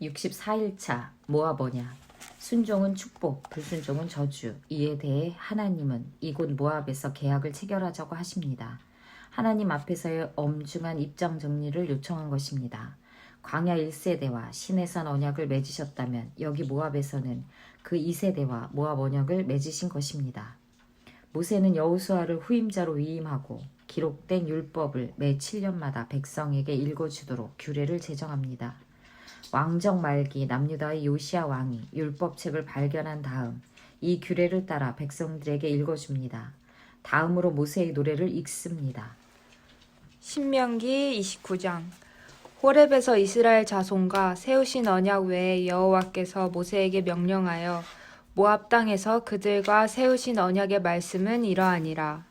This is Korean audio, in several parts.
64일차 모압 언약 순종은 축복, 불순종은 저주. 이에 대해 하나님은 이곳 모압에서 계약을 체결하자고 하십니다. 하나님 앞에서의 엄중한 입장 정리를 요청한 것입니다. 광야 1세대와 신해산 언약을 맺으셨다면 여기 모압에서는 그 2세대와 모압 언약을 맺으신 것입니다. 모세는 여호수아를 후임자로 위임하고 기록된 율법을 매 7년마다 백성에게 읽어주도록 규례를 제정합니다. 왕정 말기 남유다의 요시아 왕이 율법책을 발견한 다음 이 규례를 따라 백성들에게 읽어줍니다. 다음으로 모세의 노래를 읽습니다. 신명기 29장 호렙에서 이스라엘 자손과 세우신 언약 외에 여호와께서 모세에게 명령하여 모압 땅에서 그들과 세우신 언약의 말씀은 이러하니라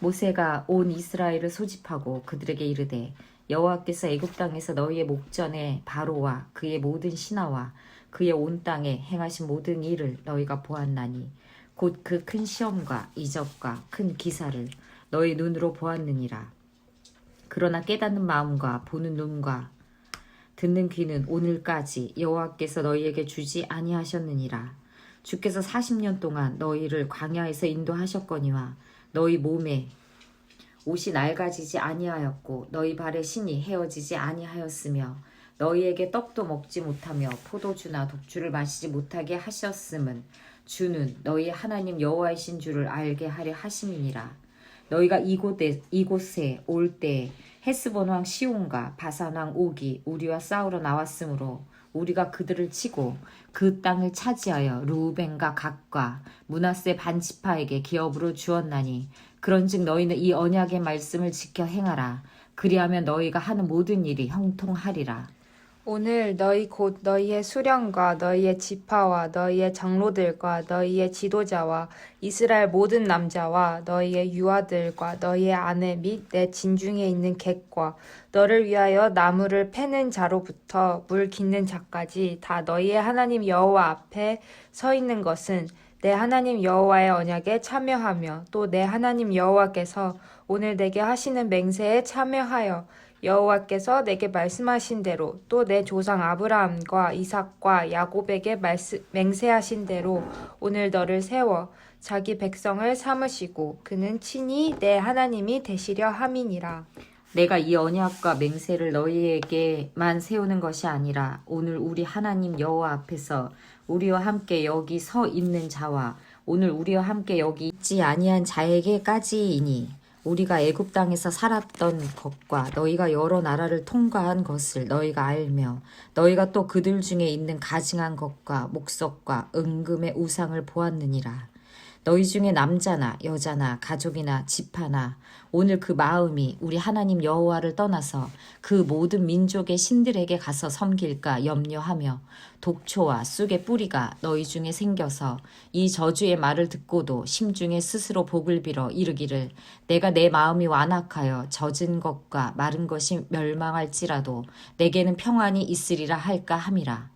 모세가 온 이스라엘을 소집하고 그들에게 이르되 여호와께서 애굽 땅에서 너희의 목전에 바로와 그의 모든 신하와 그의 온 땅에 행하신 모든 일을 너희가 보았나니 곧 그 큰 시험과 이적과 큰 기사를 너희 눈으로 보았느니라. 그러나 깨닫는 마음과 보는 눈과 듣는 귀는 오늘까지 여호와께서 너희에게 주지 아니하셨느니라. 주께서 40년 동안 너희를 광야에서 인도하셨거니와 너희 몸에 옷이 낡아지지 아니하였고 너희 발에 신이 헤어지지 아니하였으며 너희에게 떡도 먹지 못하며 포도주나 독주를 마시지 못하게 하셨음은 주는 너희 하나님 여호와이신 줄을 알게 하려 하심이니라. 너희가 이곳에 이곳에 올때 헤스본 왕 시온과 바산 왕 옥이 우리와 싸우러 나왔으므로 우리가 그들을 치고 그 땅을 차지하여 루벤과 각과 문하세 반지파에게 기업으로 주었나니 그런즉 너희는 이 언약의 말씀을 지켜 행하라. 그리하면 너희가 하는 모든 일이 형통하리라 오늘 너희 곧 너희의 수령과 너희의 지파와 너희의 장로들과 너희의 지도자와 이스라엘 모든 남자와 너희의 유아들과 너희의 아내 및 내 진중에 있는 객과 너를 위하여 나무를 패는 자로부터 물 깃는 자까지 다 너희의 하나님 여호와 앞에 서 있는 것은 내 하나님 여호와의 언약에 참여하며 또 내 하나님 여호와께서 오늘 내게 하시는 맹세에 참여하여 여호와께서 내게 말씀하신 대로 또 내 조상 아브라함과 이삭과 야곱에게 말씀, 맹세하신 대로 오늘 너를 세워 자기 백성을 삼으시고 그는 친히 내 하나님이 되시려 함이니라. 내가 이 언약과 맹세를 너희에게만 세우는 것이 아니라 오늘 우리 하나님 여호와 앞에서 우리와 함께 여기 서 있는 자와 오늘 우리와 함께 여기 있지 아니한 자에게까지이니 우리가 애굽 땅에서 살았던 것과 너희가 여러 나라를 통과한 것을 너희가 알며 너희가 또 그들 중에 있는 가증한 것과 목석과 은금의 우상을 보았느니라 너희 중에 남자나 여자나 가족이나 집하나 오늘 그 마음이 우리 하나님 여호와를 떠나서 그 모든 민족의 신들에게 가서 섬길까 염려하며 독초와 쑥의 뿌리가 너희 중에 생겨서 이 저주의 말을 듣고도 심중에 스스로 복을 빌어 이르기를 내가 내 마음이 완악하여 젖은 것과 마른 것이 멸망할지라도 내게는 평안이 있으리라 할까 함이라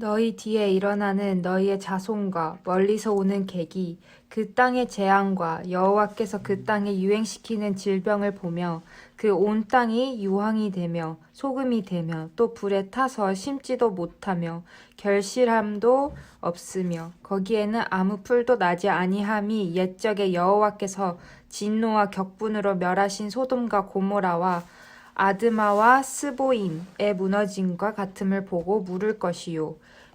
너희 뒤에 일어나는 너희의 자손과 멀리서 오는 객이 그 땅의 재앙과 여호와께서 그 땅에 유행시키는 질병을 보며 그 온 땅이 유황이 되며 소금이 되며 또 불에 타서 심지도 못하며 결실함도 없으며 거기에는 아무 풀도 나지 아니함이 옛적에 여호와께서 진노와 격분으로 멸하신 소돔과 고모라와 아드마와 스보임의 무너짐과 같음을 보고 물을 것이요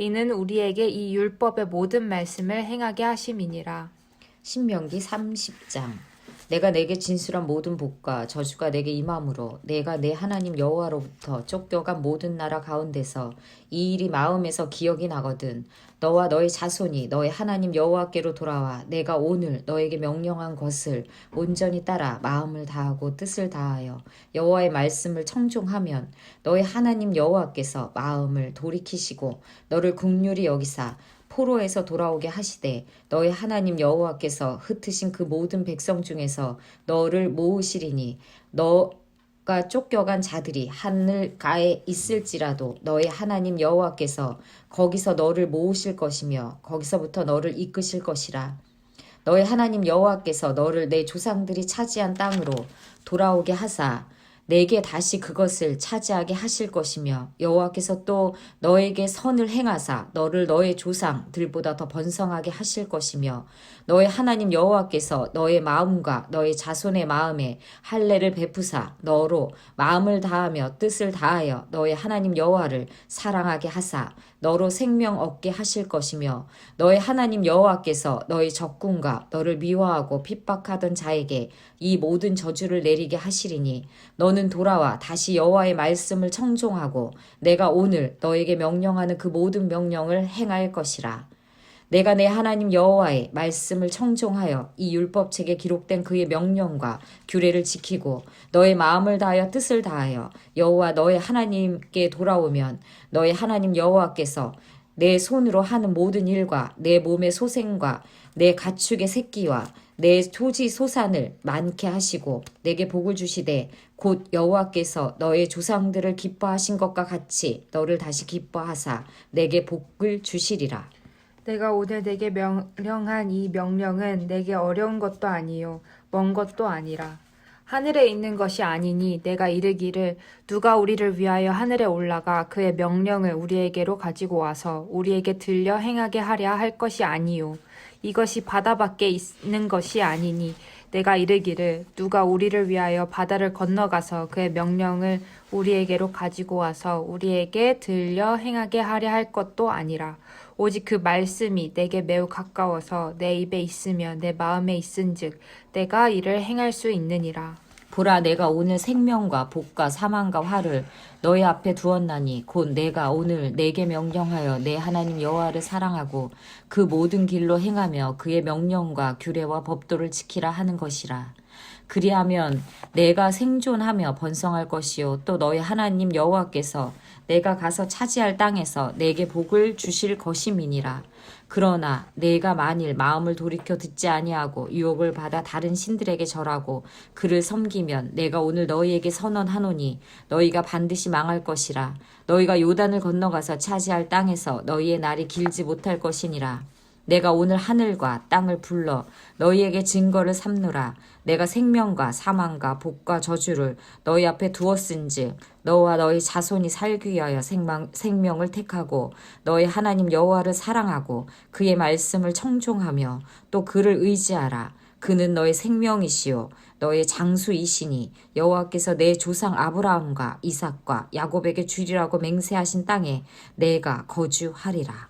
이는 우리에게 이 율법의 모든 말씀을 행하게 하심이니라. 신명기 30장 내가 내게 진술한 모든 복과 저주가 내게 임함으로 내가 내 하나님 여호와로부터 쫓겨간 모든 나라 가운데서 이 일이 마음에서 기억이 나거든. 너와 너의 자손이 너의 하나님 여호와께로 돌아와 내가 오늘 너에게 명령한 것을 온전히 따라 마음을 다하고 뜻을 다하여 여호와의 말씀을 청종하면 너의 하나님 여호와께서 마음을 돌이키시고 너를 국률이 여기사 포로에서 돌아오게 하시되 너의 하나님 여호와께서 흩으신 그 모든 백성 중에서 너를 모으시리니 너가 쫓겨간 자들이 하늘가에 있을지라도 너의 하나님 여호와께서 거기서 너를 모으실 것이며 거기서부터 너를 이끄실 것이라. 너의 하나님 여호와께서 너를 내 조상들이 차지한 땅으로 돌아오게 하사 내게 다시 그것을 차지하게 하실 것이며 여호와께서 또 너에게 선을 행하사 너를 너의 조상들보다 더 번성하게 하실 것이며 너의 하나님 여호와께서 너의 마음과 너의 자손의 마음에 할례를 베푸사 너로 마음을 다하며 뜻을 다하여 너의 하나님 여호와를 사랑하게 하사 너로 생명 얻게 하실 것이며 너의 하나님 여호와께서 너의 적군과 너를 미워하고 핍박하던 자에게 이 모든 저주를 내리게 하시리니 너는 돌아와. 다시 여호와의 말씀을 청종하고 내가 오늘 너에게 명령하는 그 모든 명령을 행할 것이라. 내가 내 하나님 여호와의 말씀을 청종하여 이 율법책에 기록된 그의 명령과 규례를 지키고 너의 마음을 다하여 뜻을 다하여 여호와 너의 하나님께 돌아오면 너의 하나님 여호와께서 내 손으로 하는 모든 일과 내 몸의 소생과 내 가축의 새끼와 내 토지 소산을 많게 하시고 내게 복을 주시되 곧 여호와께서 너의 조상들을 기뻐하신 것과 같이 너를 다시 기뻐하사 내게 복을 주시리라. 내가 오늘 내게 명령한 이 명령은 내게 어려운 것도 아니요 먼 것도 아니라 하늘에 있는 것이 아니니 내가 이르기를 누가 우리를 위하여 하늘에 올라가 그의 명령을 우리에게로 가지고 와서 우리에게 들려 행하게 하랴 할 것이 아니요 이것이 바다 밖에 있는 것이 아니니 내가 이르기를 누가 우리를 위하여 바다를 건너가서 그의 명령을 우리에게로 가지고 와서 우리에게 들려 행하게 하려 할 것도 아니라 오직 그 말씀이 내게 매우 가까워서 내 입에 있으며 내 마음에 있은즉 내가 이를 행할 수 있느니라 보라 내가 오늘 생명과 복과 사망과 화를 너희 앞에 두었나니 곧 내가 오늘 내게 명령하여 내 하나님 여호와를 사랑하고 그 모든 길로 행하며 그의 명령과 규례와 법도를 지키라 하는 것이라. 그리하면 내가 생존하며 번성할 것이요 또 너희 하나님 여호와께서 내가 가서 차지할 땅에서 내게 복을 주실 것임이니라 그러나 내가 만일 마음을 돌이켜 듣지 아니하고 유혹을 받아 다른 신들에게 절하고 그를 섬기면 내가 오늘 너희에게 선언하노니 너희가 반드시 망할 것이라. 너희가 요단을 건너가서 차지할 땅에서 너희의 날이 길지 못할 것이니라 내가 오늘 하늘과 땅을 불러 너희에게 증거를 삼노라. 내가 생명과 사망과 복과 저주를 너희 앞에 두었은즉 너와 너희 자손이 살기 위하여 생명, 생명을 택하고 너희 하나님 여호와를 사랑하고 그의 말씀을 청종하며 또 그를 의지하라. 그는 너의 생명이시요 너의 장수이시니 여호와께서 내 조상 아브라함과 이삭과 야곱에게 주리라고 맹세하신 땅에 내가 거주하리라.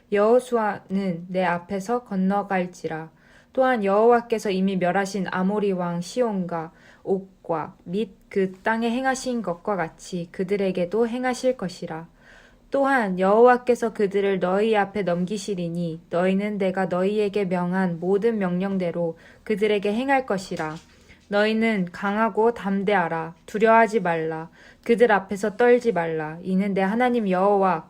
여호수아는 내 앞에서 건너갈지라 또한 여호와께서 이미 멸하신 아모리 왕 시온과 옥과 및 그 땅에 행하신 것과 같이 그들에게도 행하실 것이라 또한 여호와께서 그들을 너희 앞에 넘기시리니 너희는 내가 너희에게 명한 모든 명령대로 그들에게 행할 것이라. 너희는 강하고 담대하라. 두려워하지 말라. 그들 앞에서 떨지 말라. 이는 내 하나님 여호와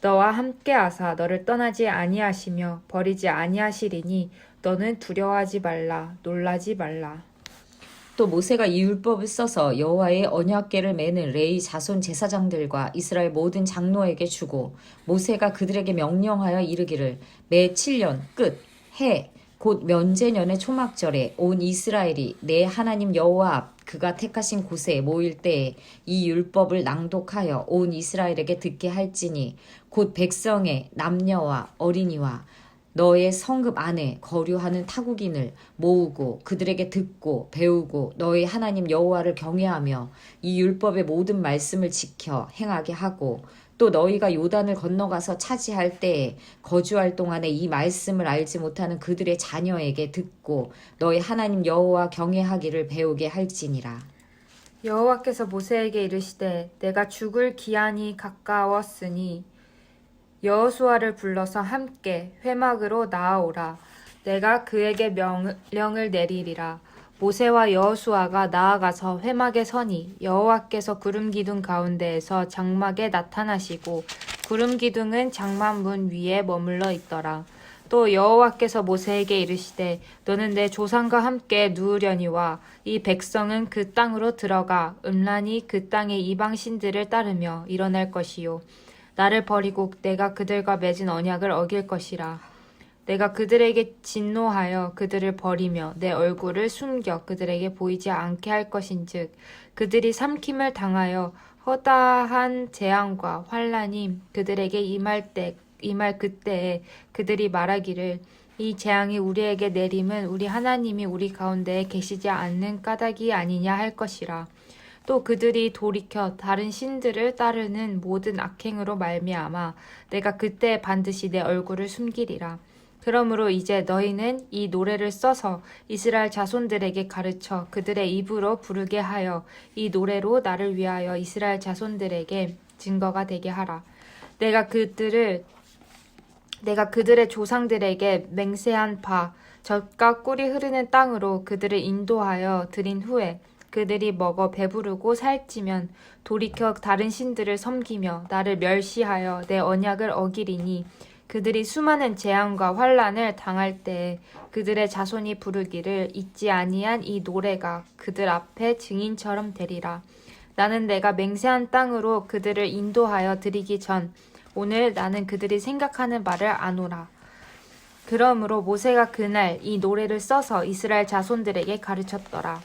너와 함께하사 너를 떠나지 아니하시며 버리지 아니하시리니 너는 두려워하지 말라 놀라지 말라. 또 모세가 이 율법을 써서 여호와의 언약궤를 매는 레이 자손 제사장들과 이스라엘 모든 장로에게 주고 모세가 그들에게 명령하여 이르기를 매 7년 끝 해 곧 면제년의 초막절에 온 이스라엘이 내 하나님 여호와 앞 그가 택하신 곳에 모일 때에 이 율법을 낭독하여 온 이스라엘에게 듣게 할지니 곧 백성의 남녀와 어린이와 너의 성읍 안에 거류하는 타국인을 모으고 그들에게 듣고 배우고 너의 하나님 여호와를 경외하며 이 율법의 모든 말씀을 지켜 행하게 하고 또 너희가 요단을 건너가서 차지할 때에 거주할 동안에 이 말씀을 알지 못하는 그들의 자녀에게 듣고 너희 하나님 여호와 경외하기를 배우게 할지니라. 여호와께서 모세에게 이르시되 내가 죽을 기한이 가까웠으니 여호수아를 불러서 함께 회막으로 나아오라 내가 그에게 명령을 내리리라 모세와 여호수아가 나아가서 회막에 서니 여호와께서 구름 기둥 가운데에서 장막에 나타나시고 구름 기둥은 장막 문 위에 머물러 있더라. 또 여호와께서 모세에게 이르시되 너는 내 조상과 함께 누우려니와 이 백성은 그 땅으로 들어가 음란히 그 땅의 이방 신들을 따르며 일어날 것이요. 나를 버리고 내가 그들과 맺은 언약을 어길 것이라 내가 그들에게 진노하여 그들을 버리며 내 얼굴을 숨겨 그들에게 보이지 않게 할 것인즉 그들이 삼킴을 당하여 허다한 재앙과 환란이 그들에게 임할 때 임할 그때에 그들이 말하기를 이 재앙이 우리에게 내림은 우리 하나님이 우리 가운데에 계시지 않는 까닭이 아니냐 할 것이라. 또 그들이 돌이켜 다른 신들을 따르는 모든 악행으로 말미암아 내가 그때 반드시 내 얼굴을 숨기리라 그러므로 이제 너희는 이 노래를 써서 이스라엘 자손들에게 가르쳐 그들의 입으로 부르게 하여 이 노래로 나를 위하여 이스라엘 자손들에게 증거가 되게 하라. 내가 그들을 내가 그들의 조상들에게 맹세한 바 젖과 꿀이 흐르는 땅으로 그들을 인도하여 들인 후에 그들이 먹어 배부르고 살찌면 돌이켜 다른 신들을 섬기며 나를 멸시하여 내 언약을 어기리니 그들이 수많은 재앙과 환란을 당할 때에 그들의 자손이 부르기를 잊지 아니한 이 노래가 그들 앞에 증인처럼 되리라 나는 내가 맹세한 땅으로 그들을 인도하여 드리기 전 오늘 나는 그들이 생각하는 바를 아노라. 그러므로 모세가 그날 이 노래를 써서 이스라엘 자손들에게 가르쳤더라.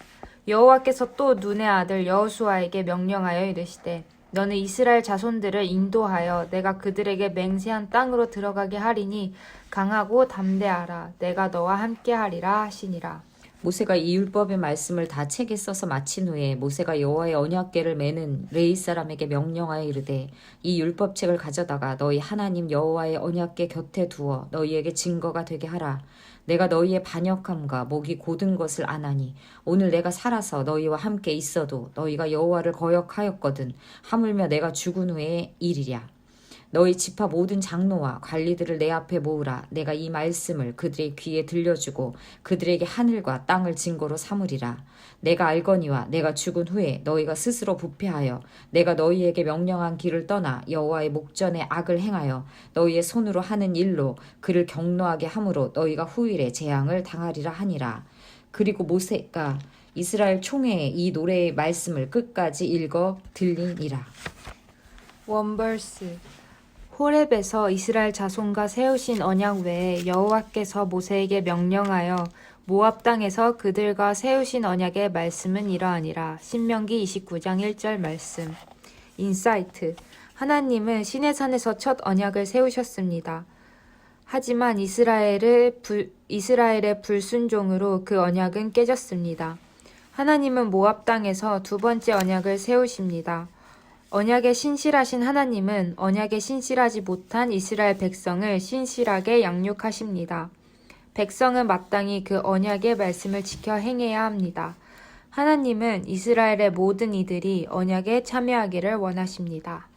여호와께서 또 눈의 아들 여호수아에게 명령하여 이르시되 너는 이스라엘 자손들을 인도하여 내가 그들에게 맹세한 땅으로 들어가게 하리니 강하고 담대하라 내가 너와 함께 하리라 하시니라. 모세가 이 율법의 말씀을 다 책에 써서 마친 후에 모세가 여호와의 언약궤를 매는 레이 사람에게 명령하여 이르되 이 율법책을 가져다가 너희 하나님 여호와의 언약궤 곁에 두어 너희에게 증거가 되게 하라. 내가 너희의 반역함과 목이 고든 것을 아나니 오늘 내가 살아서 너희와 함께 있어도 너희가 여호와를 거역하였거든. 하물며 내가 죽은 후에 일이랴 너희 지파 모든 장로와 관리들을 내 앞에 모으라. 내가 이 말씀을 그들의 귀에 들려주고 그들에게 하늘과 땅을 증거로 삼으리라. 내가 알거니와 내가 죽은 후에 너희가 스스로 부패하여 내가 너희에게 명령한 길을 떠나 여호와의 목전에 악을 행하여 너희의 손으로 하는 일로 그를 경노하게 함으로 너희가 후일에 재앙을 당하리라 하니라. 그리고 모세가 이스라엘 총회에 이 노래의 말씀을 끝까지 읽어 들리니라. 원벌스 호렙에서 이스라엘 자손과 세우신 언약 외에 여호와께서 모세에게 명령하여 모압 땅에서 그들과 세우신 언약의 말씀은 이러하니라. 신명기 29장 1절 말씀. 인사이트. 하나님은 시내산에서 첫 언약을 세우셨습니다. 하지만 이스라엘을 불, 이스라엘의 불순종으로 그 언약은 깨졌습니다. 하나님은 모압 땅에서 두 번째 언약을 세우십니다. 언약에 신실하신 하나님은 언약에 신실하지 못한 이스라엘 백성을 신실하게 양육하십니다. 백성은 마땅히 그 언약의 말씀을 지켜 행해야 합니다. 하나님은 이스라엘의 모든 이들이 언약에 참여하기를 원하십니다.